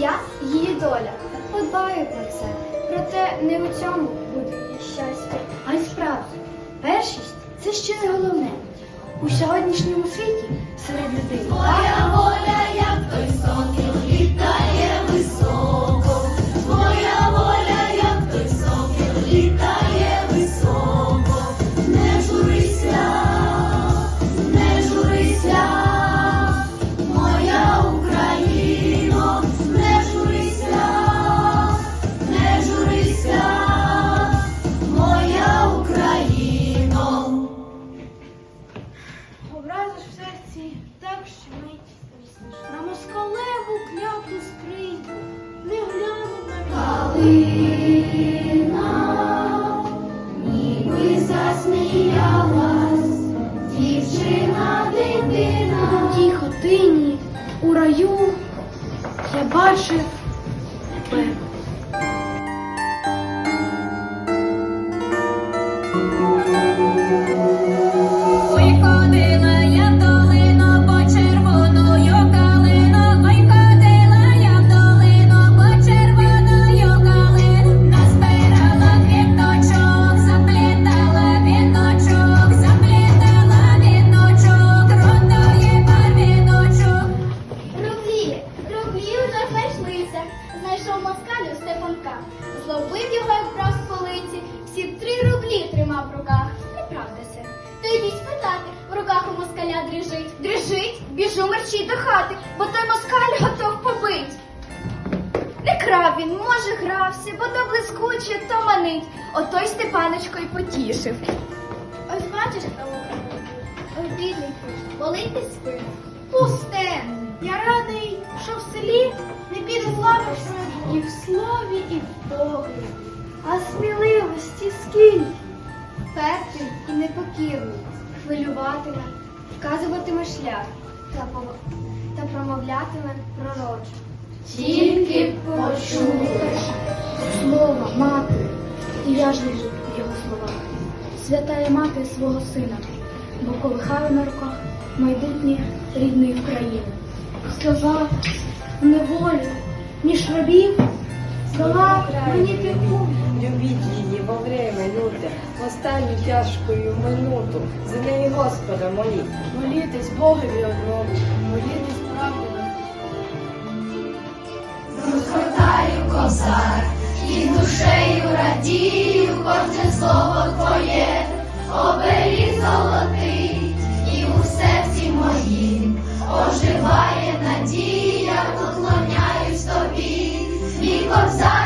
я її доля. Подбаю про це. Проте не у цьому буде її щастя, а й справді. Першість це ще не головне. У сьогоднішньому світі серед людей. Моя воля, як той сокіл, літає високо. Моя воля, як той сокіл, літає високо. Образиш в серці так щемить. На москалеву кляту скриньку не глянув навіть. Калина, ніби засміялась, дівчина дитина. У тій хатині, у раю я бачив тебе. Ой, в руках. Неправда це. То йдіть спитати, в руках у москаля дрижить. Дрижить, біжу мерщій до хати, бо той москаль готов побить. Не крав він, може, грався, бо то блискуче, то манить. Отой Степаночко й потішив. Ось бачиш, Ой, бідний ти, болить ти спину. Пусте. Я радий, що в селі не піде зламишся і в слові, і в погляді. А сміливості скільки. Непокірний, хвилюватиме, вказуватиме шлях та, та промовлятиме пророче. Тільки почуєш. Слово мати, і я ж лежу в його словах. Святая мати свого сина, бо колихаю на руках майбутнє рідної України. Сльоза в неволі між рабів дала мені піку. Любіть її во время люте, в останню тяжкою минуту. За неї Господа моліть. Молітесь Богові одному, молітесь правді на Розгортаю козар, і душею радію, кожне слово твоє, оберіг золотий, і у серці моїм оживає надія, поклоняюсь тобі, мій козар.